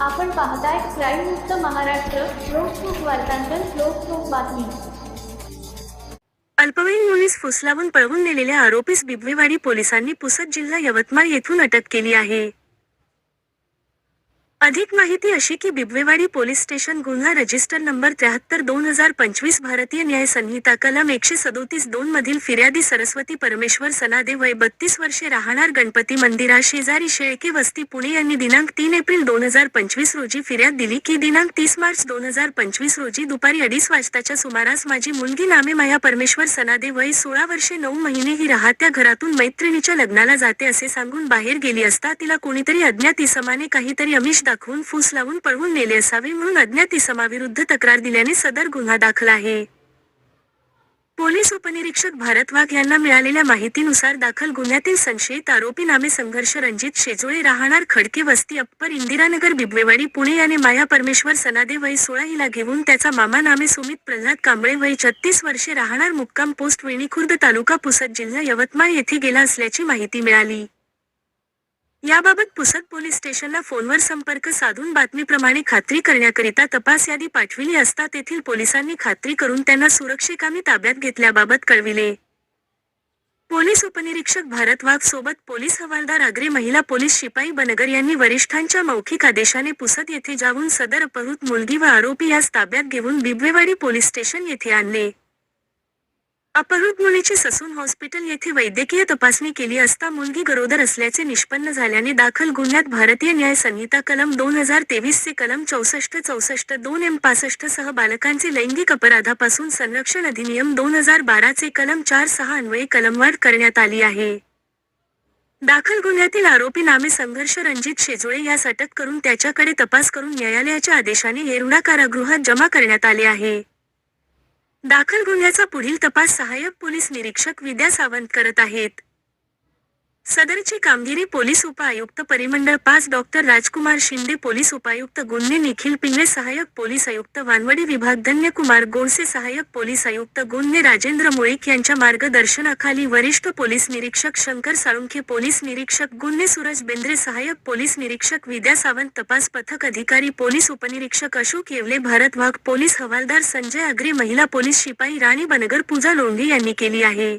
आपण पाहताय क्राईम मुक्त महाराष्ट्र लोकसुख वार्तांकन लोकसुख बातमी. अल्पवयीन मुलीस फुसलावून पळवून नेलेल्या आरोपीस बिबवेवाडी पोलिसांनी पुसद जिल्हा यवतमाळ येथून अटक केली आहे. अधिक माहिती अशी की बिबवेवाडी पोलीस स्टेशन गुन्हा रजिस्टर नंबर त्र्याहत्तर दोन हजार पंचवीस भारतीय न्याय संहिता कलम एकशे सदोतीस दोन मधील फिर्यादी सरस्वती परमेश्वर सनादे वय बत्तीस वर्षे राहणार गणपती मंदिरा शेजारी शेळके वस्ती पुणे यांनी दिनांक तीन एप्रिल दोन हजार पंचवीस रोजी फिर्याद दिली की दिनांक तीस मार्च दोन हजार पंचवीस रोजी दुपारी अडीच वाजताच्या सुमारास माझी मुलगी नामे माया परमेश्वर सनादे वय सोळा वर्षे नऊ महिने ही राहत्या घरातून मैत्रिणीच्या लग्नाला जाते असे सांगून बाहेर गेली असता तिला कोणीतरी अज्ञात इसमाने काहीतरी अमिष दाखवून फूस लावून पळवून नेले असावे म्हणून अज्ञात इसमाविरुद्ध तक्रार दिल्याने सदर गुन्हा दाखल आहे. पोलीस उपनिरीक्षक भारत वाघ यांना मिळालेल्या माहितीनुसार दाखल गुन्ह्यातील संशयित आरोपी नामे संघर्ष रणजित शेजुळे राहणार खडके वस्ती अप्पर इंदिरानगर बिबवेवाडी पुणे याने माया परमेश्वर सनादे वय सोळा हिला घेऊन त्याचा मामा नामे सुमित प्रल्हाद कांबळे वय छत्तीस वर्षे राहणार मुक्काम पोस्ट वेणीखुर्द तालुका पुसद जिल्हा यवतमाळ येथे गेला असल्याची माहिती मिळाली. याबाबत पुसद पोलीस स्टेशनला फोनवर संपर्क साधून बातमीप्रमाणे खात्री करण्याकरिता तपास यादी पाठविली असता तेथील पोलिसांनी खात्री करून त्यांना सुरक्षेकामी ताब्यात घेतल्याबाबत कळविले. पोलीस उपनिरीक्षक भारत वाघ सोबत पोलीस हवालदार आग्रे महिला पोलीस शिपाई बनगर यांनी वरिष्ठांच्या मौखिक आदेशाने पुसद येथे जाऊन सदर अपहृत मुलगी व आरोपी यास ताब्यात घेऊन बिबवेवाडी पोलीस स्टेशन येथे आणले. अपहृत मुलीची ससून हॉस्पिटल येथे वैद्यकीय तपासणी केली असता मुलगी गरोदर असल्याचे निष्पन्न झाल्याने दाखल गुन्ह्यात भारतीय न्याय संहिता कलम दोन हजार तेवीस चे कलम चौसष्ट चौसष्ट दोन एम पासष्ट सह बालकांचे लैंगिक अपराधापासून संरक्षण अधिनियम दोन हजार बारा चे कलम चार सहा अन्वये कलमवाढ करण्यात आली आहे. दाखल गुन्ह्यातील आरोपी नामे संघर्ष रणजित शेजुळे यास अटक करून त्याच्याकडे तपास करून न्यायालयाच्या आदेशाने येरुडा कारागृहात जमा करण्यात आले आहे. दाखल गुन्ह्याचा पुढील तपास सहाय्यक पोलीस निरीक्षक विद्या सावंत करत आहेत. सदरची कामगिरी पोलीस उपआयुक्त परिमंडळ पाच डॉक्टर राजकुमार शिंदे पोलीस उपायुक्त गुन्हे निखिल पिंगळे सहाय्यक पोलीस आयुक्त वानवडी विभाग धन्यकुमार गोडसे सहाय्यक पोलीस आयुक्त गुन्हे राजेंद्र मुळीक यांच्या मार्गदर्शनाखाली वरिष्ठ पोलीस निरीक्षक शंकर साळुंखे पोलीस निरीक्षक गुन्हे सूरज बेंद्रे सहाय्यक पोलीस निरीक्षक विद्या सावंत तपास पथक अधिकारी पोलीस उपनिरीक्षक अशोक येवले भारत वाघ पोलीस हवालदार संजय अग्रे महिला पोलीस शिपाई राणी बनगर पूजा लोंढे यांनी केली आहे.